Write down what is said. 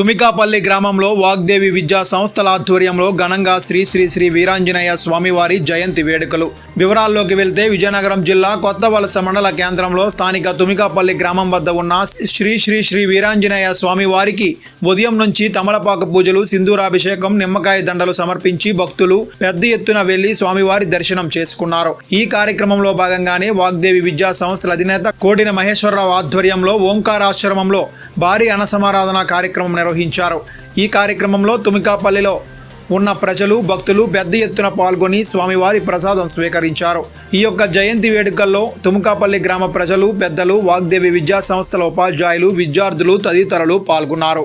తుమికాపల్లి గ్రామంలో వాగ్దేవి విద్యా సంస్థల ఆధ్వర్యంలో ఘనంగా శ్రీ శ్రీ శ్రీ వీరాంజనేయ స్వామివారి జయంతి వేడుకలు. వివరాల్లోకి వెళ్తే విజయనగరం జిల్లా కొత్త వలస మండల కేంద్రంలో స్థానిక తుమికాపల్లి గ్రామం వద్ద ఉన్న శ్రీ శ్రీ శ్రీ వీరాంజనేయ స్వామివారికి ఉదయం నుంచి తమలపాకు పూజలు సింధూరాభిషేకం నిమ్మకాయ దండలు సమర్పించి భక్తులు పెద్ద ఎత్తున వెళ్ళి స్వామివారి దర్శనం చేసుకున్నారు. ఈ కార్యక్రమంలో భాగంగానే వాగ్దేవి విద్యా సంస్థల అధినేత కోడిన మహేశ్వరరావు ఆధ్వర్యంలో ఓంకారాశ్రమంలో భారీ అనసమారాధన కార్యక్రమం నిర్వహించారు. ఈ కార్యక్రమంలో తుమికాపల్లిలో ఉన్న ప్రజలు భక్తులు పెద్ద ఎత్తున పాల్గొని స్వామివారి ప్రసాదం స్వీకరించారు. ఈ యొక్క జయంతి వేడుకల్లో తుముకాపల్లి గ్రామ ప్రజలు పెద్దలు వాగ్దేవి విద్యా సంస్థల ఉపాధ్యాయులు విద్యార్థులు తదితరులు పాల్గొన్నారు.